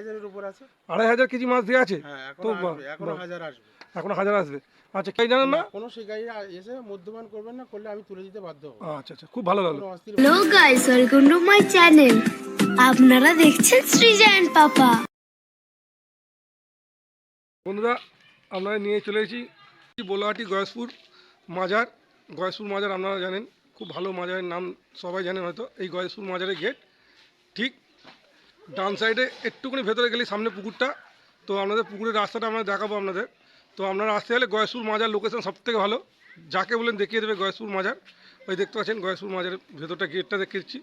হাজারের উপর আছে। আড়াই হাজার কেজি মাছ দেওয়া আছে? হ্যাঁ তো এখন। হাজার আসবে। এখনও হাজার আসবে। আচ্ছা কে জানেন না? কোনো শিকারী এসে মদ্যপান করবেন না করলে আমি তুলে দিতে বাধ্য হব। আচ্ছা আচ্ছা খুব ভালো লাগল। Hello guys welcome to my channel আপনারা দেখছেন সৃজন পাপা। বন্ধুরা আমরা নিয়ে চলে এসেছি বোলাহাটি গয়েশপুর মাজার। গয়েশপুর মাজার আপনারা জানেন খুব ভালো মাজারের নাম সবাই জানেন হয়তো। এই গয়েশপুর মাজারের গেট ঠিক ডান সাইডে একটুখানি ভেতরে গেলে, সামনে পুকুরটা। তো আপনাদের পুকুরের রাস্তাটা আমরা দেখাবো আপনাদের। তো আপনারা আসতে গেলে গয়েশপুর মাজার লোকেশন সব থেকে ভালো। যাকে বলেন দেখিয়ে দেবে গয়েশপুর মাজার। ওই দেখতে পাচ্ছেন গয়েশপুর মাজারের ভেতরটা গেটটা দেখে দিচ্ছি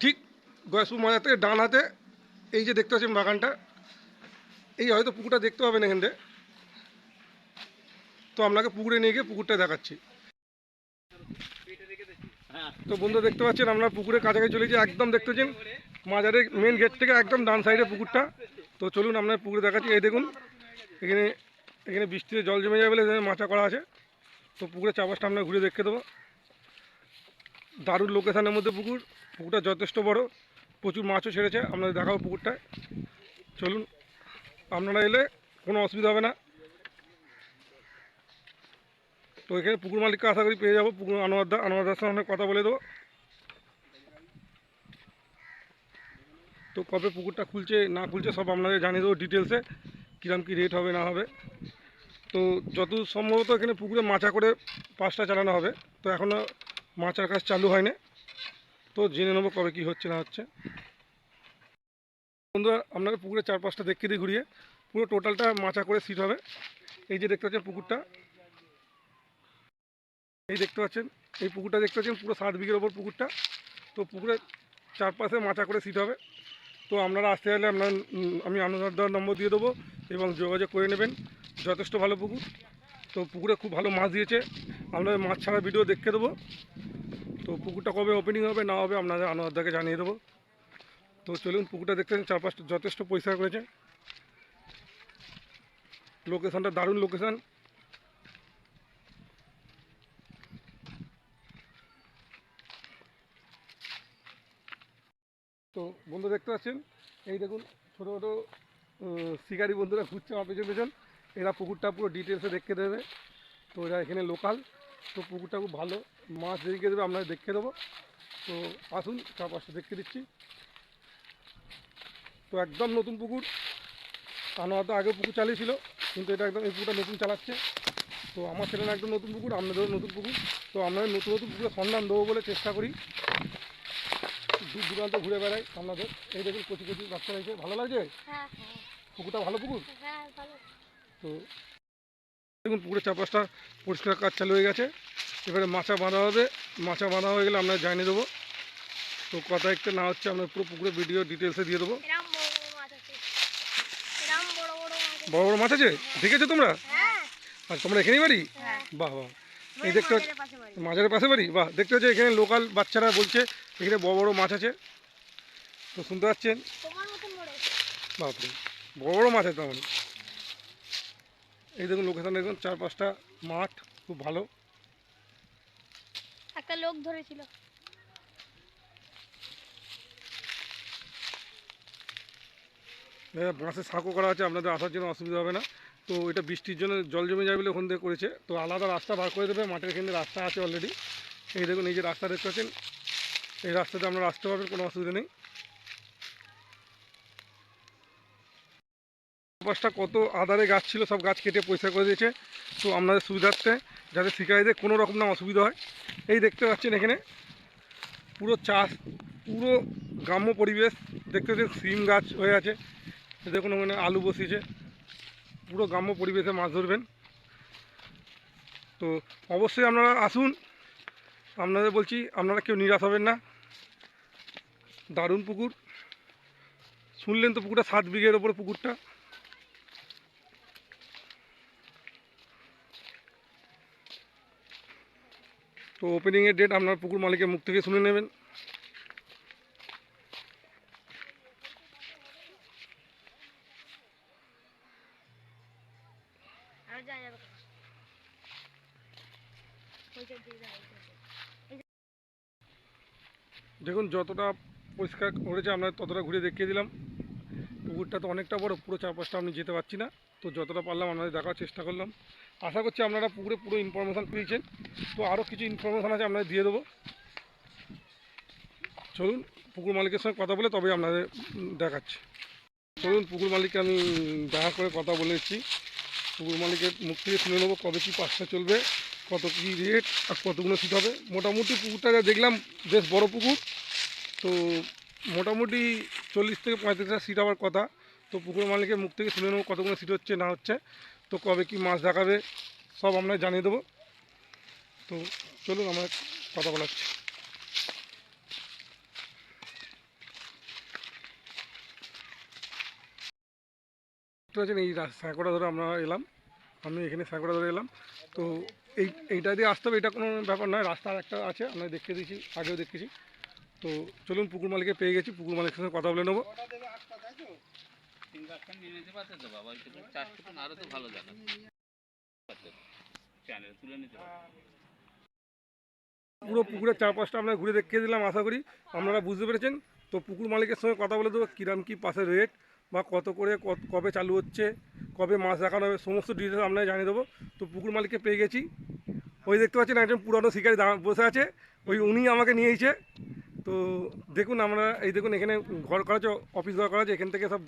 ঠিক গয়েশপুর মাজার থেকে ডান হাতে এই যে দেখতে পাচ্ছেন বাগানটা, এই হয়তো পুকুরটা দেখতে পাবেন এখান তো আপনাকে পুকুরে নিয়ে গিয়ে পুকুরটা দেখাচ্ছি। তো বন্ধু দেখতে পাচ্ছেন, আমরা পুকুরের কাছাকাছি চলেছি একদম দেখতে পাচ্ছেন মাজারের মেন গেট থেকে একদম ডান সাইডে পুকুরটা। তো চলুন আপনার পুকুরে দেখাচ্ছি। এই দেখুন, এখানে এখানে বৃষ্টিতে জল জমে যাবে বলে মাচা করা আছে। তো পুকুরের চাপাসটা আমরা ঘুরে দেখে দেবো। দারুণ লোকেশানের মধ্যে পুকুর। পুকুরটা যথেষ্ট বড়। প্রচুর মাছও ছেড়েছে। আপনাদের দেখাবো পুকুরটায়। চলুন, আপনারা এলে কোনো অসুবিধা হবে না। তো এখানে পুকুর মালিককে আশা করি পেয়ে যাব। পুকুর আনোয়ারদা আনোয়ারদার সঙ্গে অনেক কথা বলে দেবো। তো কবে পুকুরটা খুলছে, না খুলছে সব আপনাদের জানিয়ে দেবো ডিটেলসে কীরকম কী রেট হবে, না হবে। তো যত সম্ভবত এখানে পুকুরে মাচা করে পাঁচটা চালানো হবে। তো এখনও মাচার কাজ চালু হয়নি। তো জেনে নেব কবে কী হচ্ছে, না হচ্ছে। বন্ধুরা আপনাকে পুকুরের চার পাঁচটা দেখে দিই ঘুরিয়ে। পুরো টোটালটা মাচা করে সিট হবে। এই যে দেখতে পাচ্ছেন পুকুরটা। এই দেখতে পাচ্ছেন, এই পুকুরটা দেখতে পাচ্ছেন, পুরো সাত বিঘের ওপর পুকুরটা। তো পুকুরের চারপাশে মাচা করে সিট হবে। তো আপনারা আসতে গেলে আপনার আমি আনুদার নম্বর দিয়ে দেবো এবং যোগাযোগ করে নেবেন। যথেষ্ট ভালো পুকুর। তো পুকুরে খুব ভালো মাছ দিয়েছে। আপনাদের মাছ ছাড়া ভিডিও দেখে দেবো। তো পুকুরটা কবে ওপেনিং হবে, না হবে আপনাদের আনুদাকে জানিয়ে দেবো। তো চলুন, পুকুরটা দেখতে চারপাশটা যথেষ্ট পরিষ্কার করেছে। লোকেশানটা দারুণ লোকেশন তো বন্ধু দেখতে পাচ্ছেন, এই দেখুন ছোটো ছোটো শিকারি বন্ধুরা ঘুরছে আমার পেছন পেছন। এরা পুকুরটা পুরো ডিটেলসে দেখে দেবে। তো এরা এখানে লোকাল তো পুকুরটা খুব ভালো। মাছ দেখিয়ে দেবে আপনারা দেখে দেবো। তো আসুন, চারপাশটা দেখে দিচ্ছি। তো একদম নতুন পুকুর। আনোয়ার তো আগে পুকুর চালিয়েছিল, কিন্তু এটা একদম এই পুকুরটা নতুন চালাচ্ছে। তো আমার ছেলে একদম নতুন পুকুর, আপনাদেরও নতুন পুকুর। তো আপনাদের নতুন নতুন পুকুরের সন্ধান দেবো বলে চেষ্টা করি। দূর দূরান্ত ঘুরে বেড়াই আপনাদের। এই দেখুন কচি কচি বাচ্চা রয়েছে। ভালো লাগছে? হ্যাঁ পুকুরটা ভালো পুকুর? হ্যাঁ তো দেখুন পুকুরের চারপাশটা পরিষ্কার কাজ চালু হয়ে গেছে। এবারে মাচা বাঁধা হবে। মাচা বাঁধা হয়ে গেলে আমরা জানিয়ে দেবো। তো কথা একটা না হচ্ছে আমরা পুরো পুকুরের ভিডিও ডিটেলসে দিয়ে দেবো। বড় বড় মাছ আছে। মাছ মাছ দেখেছ তোমরা হ্যাঁ। আর তোমরা এখানেই বাড়ি? হ্যাঁ। বাহ বাহ। এই দেখতে মাছের পাশে বাড়ি। বাহ দেখতে হচ্ছে এখানে লোকাল বাচ্চারা বলছে এখানে বড় বড় মাছ আছে। তো শুনতে পাচ্ছেন? বাপরে বড় বড় মাছ আছে তেমন এই দেখুন লোকেশন দেখুন চার পাঁচটা মাঠ খুব ভালো। একটা লোক ধরেছিল। বাঁশের সাঁকো করা আছে আপনাদের আসার জন্য অসুবিধা হবে না। তো এটা বৃষ্টির জন্য জল জমে যাবে বলে ওখান থেকে করেছে। তো আলাদা রাস্তা বার করে দেবে, মাঠের এখানে রাস্তা আছে অলরেডি এই দেখুন, এই যে রাস্তা দেখতে পাচ্ছেন, এই রাস্তাতে আপনারা আসতে পারবেন কোনো অসুবিধা নেই। পাঁচটা কত আদারে গাছ ছিল, সব গাছ কেটে পয়সা করে দিয়েছে। তো আপনাদের সুবিধার্থে যাতে শিকারীদের কোনো রকম না অসুবিধা হয়। এই দেখতে পাচ্ছেন এখানে, পুরো চাষ, পুরো গ্রাম্য পরিবেশ। দেখতে পাচ্ছেন, সিম গাছ হয়ে আছে। দেখুন, ওখানে আলু বসিয়েছে। পুরো গ্রাম্য পরিবেশে মাছ ধরবেন। তো অবশ্যই আপনারা আসুন। আপনাদের বলছি, আপনারা কেউ নিরাশ হবেন না। দারুণ পুকুর। শুনলেন তো পুকুরটা, সাত বিঘের ওপরে পুকুরটা। তো ওপেনিংয়ের ডেট আপনার পুকুর মালিকের মুখ থেকে শুনে নেবেন। দেখুন, যতটা পরিষ্কার করেছে আমরা ততটা ঘুরে দেখিয়ে দিলাম। পুকুরটা তো অনেকটা বড়, পুরো চারপাশটা আমি যেতে পারছি না। তো যতটা পারলাম আপনাদের দেখার চেষ্টা করলাম। আশা করছি আপনারা পুকুরে পুরো ইনফরমেশান পেয়েছেন। তো আরও কিছু ইনফরমেশান আছে আপনাদের দিয়ে দেবো। চলুন, পুকুর মালিকের সঙ্গে কথা বলে তবে আপনাদের দেখাচ্ছি। চলুন, পুকুর মালিককে আমি দেখা করে কথা বলে এসেছি। পুকুর মালিকের মুখ থেকে শুনে নেব কবে কী পাঁচটা চলবে, কত কী রেট আর কতগুলো সিট হবে। মোটামুটি পুকুরটা যা দেখলাম, বেশ বড় পুকুর। তো মোটামুটি চল্লিশ থেকে পঁয়ত্রিশটা সিট হওয়ার কথা। তো পুকুর মালিকের মুখ থেকে শুনে নেব কতগুলো সিট হচ্ছে, না হচ্ছে। তো কবে কি মাছ দেখাবে, সব আমরা জানিয়ে দেবো। তো চলুন, আমরা কথা বলাচ্ছি। দেখতে পাচ্ছেন এই স্যাঁকড়া ধরে আমরা এলাম। আমি এখানে স্যাঁকড়া ধরে এলাম। তো এই, এইটা দিয়ে আসতে হবে, এটা কোনো ব্যাপার নয়, রাস্তা একটা আছে, আমরা দেখিয়ে দিয়েছি, আগেও দেখেছি। তো চলুন, পুকুর মালিকে পেয়ে গেছি, পুকুর মালিকের সঙ্গে কথা বলে নেব। পুরো পুকুরের চারপাশটা আমরা ঘুরে দেখিয়ে দিলাম, আশা করি আপনারা বুঝতে পেরেছেন। তো পুকুর মালিকের সঙ্গে কথা বলে দেবো কীরকম কী পাশের রেট বা কত করে কবে চালু হচ্ছে, কবে মাছ দেখানো হবে, সমস্ত ডিটেলস আপনারা জানিয়ে দেবো। তো পুকুর মালিককে পেয়ে গেছি। ওই দেখতে পাচ্ছেন একজন পুরানো শিকারি বসে আছে, ওই উনি আমাকে নিয়েছে তো দেখুন আমরা, এই দেখুন এখানে ঘর করা আছে অফিস ঘর করা আছে, এখান থেকে সব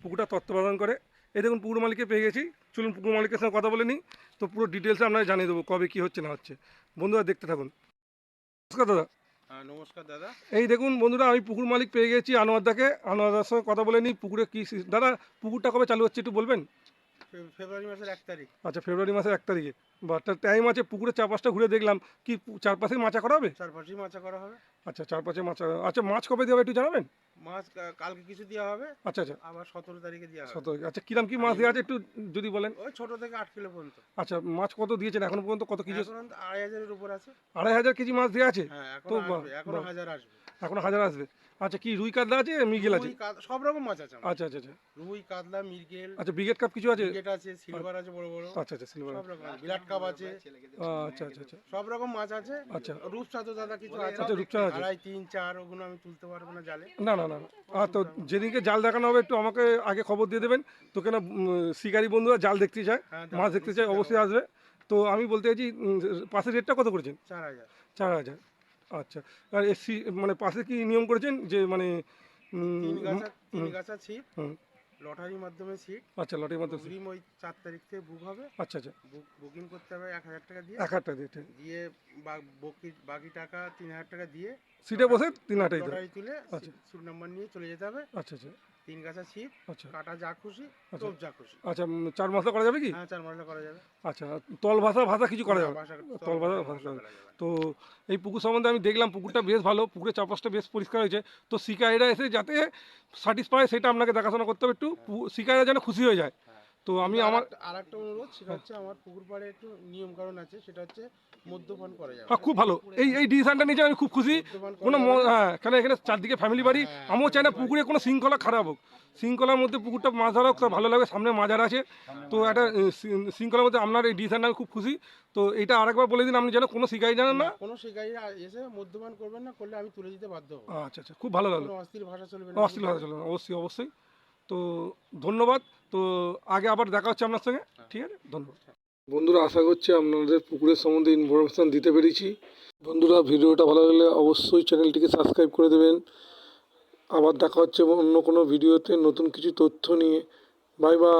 পুকুরটা তত্ত্বাবধান করে। এই দেখুন পুকুর মালিককে পেয়ে গেছি। চলুন পুকুর মালিকের সঙ্গে কথা বলে নিই। তো পুরো ডিটেলসে আপনারা জানিয়ে দেবো, কবে কী হচ্ছে, না হচ্ছে। বন্ধুরা দেখতে থাকুন। নমস্কার দাদা। নমস্কার দাদা। এই দেখুন বন্ধুরা আমি পুকুর মালিক পেয়ে গেছি আনোয়ারদাকে আনোয়ারদার সঙ্গে কথা বলে নিই পুকুরে কি দাদা পুকুরটা কবে চালু হচ্ছে একটু বলবেন? ফেব্রুয়ারি মাসের এক তারিখ। আচ্ছা ফেব্রুয়ারি মাসের এক তারিখে। বা টাইম আছে পুকুরের চারপাশটা ঘুরে দেখলাম। কি চারপাশে মাচা করা হবে? চারপাশেই মাচা করা হবে। আচ্ছা চার পাঁচে মাছ আচ্ছা মাছ কবে দেওয়া একটু জানাবেন? মাছ কালকে কিছু দেওয়া হবে। আচ্ছা আচ্ছা। আমার সতেরো তারিখে দেওয়া হবে। সতেরো আচ্ছা কিরাম কি মাছ দেওয়া আছে একটু যদি বলেন? ওই ছোট থেকে আট কিলো পর্যন্ত। আচ্ছা মাছ কত দিয়েছেন এখন পর্যন্ত? কত কেজি? আড়াই হাজারের উপর আছে। আড়াই হাজার কেজি মাছ দেওয়া আছে? তো এখন তো এখনও হাজার আসবে। এখন হাজার আসবে। আচ্ছা কি রুই কাতলা আছে মিগেল আছে? রুই কাত- সব রকম মাছ আছে আমার। আচ্ছা আচ্ছা আচ্ছা। রুই কাতলা মিরগেল আচ্ছা ব্রিগেড কাপ কিছু আছে? গেট আছে সিলভার আছে বড় বড়। আচ্ছা আচ্ছা সিলভার সব রকম। বিরাট কাপ আছে। আচ্ছা আচ্ছা আচ্ছা। সব রকম মাছ আছে। আচ্ছা। রূপচাঁদও দাদা কিছু আছে? আচ্ছা, রূপচাঁদ আছে। আড়াই তিন চার ওগুলো আমি তুলতে পারব না জালে। না না না না। আর তো যেদিনকে জাল দেখানো হবে একটু আমাকে আগে খবর দিয়ে দেবেন। তো কেন উম, শিকারি বন্ধুরা জাল দেখতে চায় হ্যাঁ, মাছ দেখতে চায় অবশ্যই আসবে। তো আমি বলতে চাইছি উম, পাশের রেটটা কত করেছেন? চার হাজার। চার হাজার। আচ্ছা। আর এসি মানে পাশে কি নিয়ম করেছেন যে মানে তিন গাছা তিন গাছা ছিপ লটারির মাধ্যমে সিট আচ্ছা লটারির মাধ্যমে সিট ওই চার তারিখ থেকে বুক হবে। আচ্ছা আচ্ছা। বুক বুকিং করতে হবে এক হাজার টাকা দিয়ে। এক হাজার টাকা দিয়ে দিয়ে বাকি বাকি টাকা তিন হাজার টাকা দিয়ে সিটে বসে তিন হাজার টাকা। তুলে আচ্ছা। সিট নাম্বার নিয়ে চলে যেতে হবে। আচ্ছা আচ্ছা। তিন গাছা ছিপ আচ্ছা। কাটা যা খুশি আচ্ছা। টোপ যা খুশি। আচ্ছা চার মশলা করা যাবে কি? হ্যাঁ চার মশলা করা যাবে। আচ্ছা তল ভাষা ভাষা কিছু করা যাবে? ভাষা তল ভাষা। ভাষা তো এই পুকুর সম্বন্ধে আমি দেখলাম পুকুরটা বেশ ভালো পুকুরের চারপাশটা বেশ পরিষ্কার হয়েছে। তো শিকারীরা এসে যাতে স্যাটিসফাই সেটা আপনাকে দেখাশোনা করতে হবে একটু। পু- শিকারীরা যেন খুশি হয়ে যায়। তো আমি আমার আর একটা অনুরোধ সেটা হচ্ছে আমার পুকুর পাড়ে একটু নিয়ম কারণ আছে সেটা হচ্ছে মদ্যপান করা যাবে। হ্যাঁ খুব ভালো। এই এই ডিসিশনটা নিয়ে আমি খুব খুশি। কোনো হ্যাঁ কেন এখানে চারদিকে ফ্যামিলি বাড়ি? হ্যাঁ, আমিও চাই না পুকুরে কোনো শৃঙ্খলা খারাপ হোক। শৃঙ্খলার মধ্যে পুকুরটা মাছ ধরা হোক ভালো লাগবে সামনে মাজার আছে। তো একটা শৃঙ্খলার মধ্যে আপনার এই ডিসিশনটা আমি খুব খুশি। তো এটা আরেকবার বলে দিন আপনি যেন কোনো শিকারি জানেন না। কোনো শিকারীরা এসে মদ্যপান করবেন না করলে আমি তুলে দিতে বাধ্য আচ্ছা আচ্ছা খুব ভালো লাগল। অস্থির ভাষা চলবে অস্থির ভাষা চলবে অবশ্যই অবশ্যই। তো ধন্যবাদ। তো আগে আবার দেখা হচ্ছে আপনার সঙ্গে। ঠিক আছে? ধন্যবাদ। বন্ধুরা আশা করছি আপনাদের পুকুরের সম্বন্ধে ইনফরমেশান দিতে পেরেছি। বন্ধুরা ভিডিওটা ভালো লাগলে অবশ্যই চ্যানেলটিকে সাবস্ক্রাইব করে দেবেন। আবার দেখা হচ্ছে অন্য কোনো ভিডিওতে নতুন কিছু তথ্য নিয়ে। Bye bye